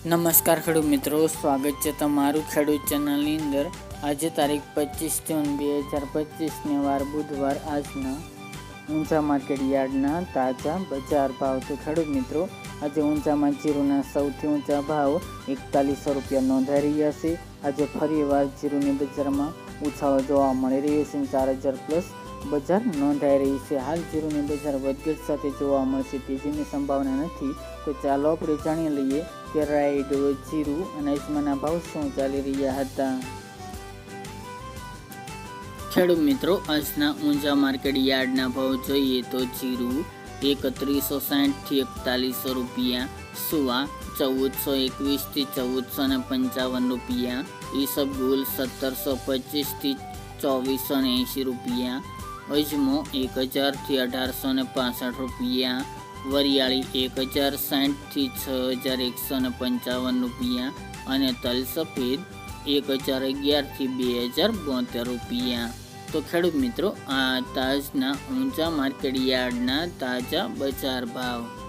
નમસ્કાર ખેડૂત મિત્રો, સ્વાગત છે તમારું ખેડૂત ચેનલની અંદર. આજે તારીખ પચીસ જૂન બે હજાર પચીસને વાર બુધવાર આજના ઊંચા માર્કેટ યાર્ડના તાજા બજાર ભાવ તો ખેડૂત મિત્રો, આજે ઊંચામાં જીરુના સૌથી ઊંચા ભાવ એકતાલીસો રૂપિયા નોંધાઈ રહ્યા છે. આજે ફરીવાર જીરુની બજારમાં ઉછાળો જોવા મળી રહ્યો છે. ચાર હજાર પ્લસ બજાર નોંધાઈ રહી છે. હાલ જીરુની બજાર વધઘટ સાથે જોવા મળશે. તેજીની સંભાવના નથી. તો ચાલો આપણે જાણી લઈએ કે રાઈડ જીરું અને અજમાના ભાવ શું ચાલી રહ્યા હતા. ખેડૂત મિત્રો, આજના ઊંઝા માર્કેટ યાર્ડના ભાવ જોઈએ તો જીરું એકત્રીસો સાઠથી એકતાલીસો રૂપિયા, સુવા ચૌદસો એકવીસથી ચૌદસો ને પંચાવન રૂપિયા ઈસબગુલ સત્તરસો પચીસથી ચોવીસો ને એંશી રૂપિયા અજમો એક હજારથી અઢારસો ને પાસઠ રૂપિયા. વરિયાળી એક હજાર સાઠથી છ હજાર એકસો ને પંચાવન રૂપિયા. અને તલ સફેદ એક હજાર અગિયારથી બે હજાર બોતેર રૂપિયા. તો ખેડૂત મિત્રો, આ તાજના ઊંચા માર્કેટ યાર્ડના તાજા બજાર ભાવ.